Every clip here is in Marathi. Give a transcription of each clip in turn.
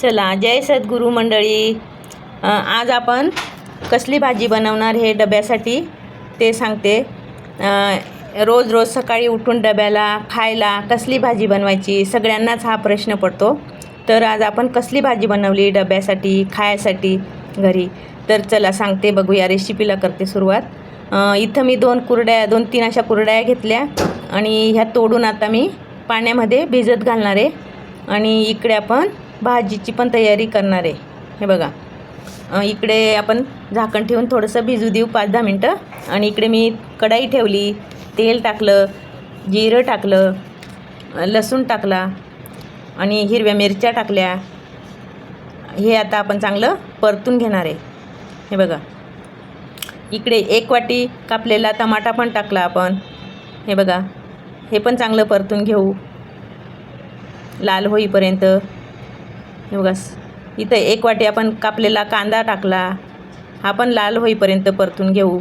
चला जय सद्गुरू मंडळी. आज आपण कसली भाजी बनवणार हे डब्यासाठी ते सांगते. रोज रोज सकाळी उठून डब्याला खायला कसली भाजी बनवायची सगळ्यांनाच हा प्रश्न पडतो. तर आज आपण कसली भाजी बनवली डब्यासाठी खायसाठी घरी? तर चला सांगते बघूया रेसिपीला करते सुरुवात. इथं मी दोन कुरड्या दोन तीन अशा कुरड्या घेतल्या आणि ह्या तोडून आता मी पाण्यामध्ये भिजत घालणार आहे. आणि इकडे आपण भाजीची पण तयारी करणार आहे. हे बघा. इकडे आपण झाकण ठेवून थोडंसं भिजू देऊ पाच दहा मिनटं. आणि इकडे मी कढाई ठेवली तेल टाकलं जिरं टाकलं लसूण टाकला आणि हिरव्या मिरच्या टाकल्या. हे आता आपण चांगलं परतून घेणार आहे. हे बघा. इकडे एक वाटी कापलेला टमाटा पण टाकला आपण. हे बघा. हे पण चांगलं परतून घेऊ. लाल होईपर्यंत. हे बघा इथं एक वाटी आपण कापलेला कांदा टाकला. हा पण लाल होईपर्यंत परतून घेऊ.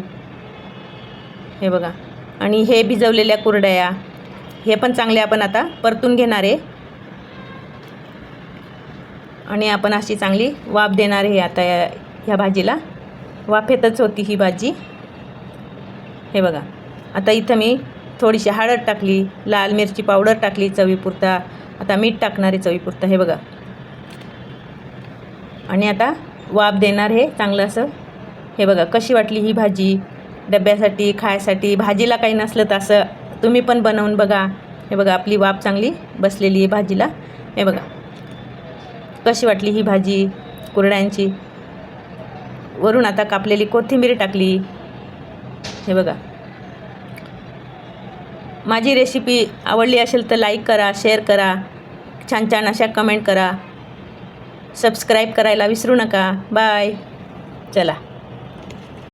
हे बघा आणि हे भिजवलेल्या कुरडया हे पण चांगले आपण आता परतून घेणार आहे. आणि आपण अशी चांगली वाफ देणार आहे आता या ह्या भाजीला. वाफेतच होती ही भाजी. हे बघा आता इथं मी थोडीशी हळद टाकली लाल मिरची पावडर टाकली चवीपुरता. आता मीठ टाकणार आहे चवीपुरता. हे बघा आणि आता वाफ देणार हे चांगलं असं. हे बघा कशी वाटली ही भाजी? डब्यासाठी खायसाठी भाजीला काही नसलं तर असं तुम्ही पण बनवून बघा. हे बघा आपली वाफ चांगली बसलेली आहे भाजीला. हे बघा कशी वाटली ही भाजी कुरड्यांची? वरून आता कापलेली कोथिंबीर टाकली. हे बघा माझी रेसिपी आवडली असेल तर लाईक करा शेअर करा. छान छान अशा कमेंट करा. सबस्क्राईब करायला विसरू नका. बाय. चला.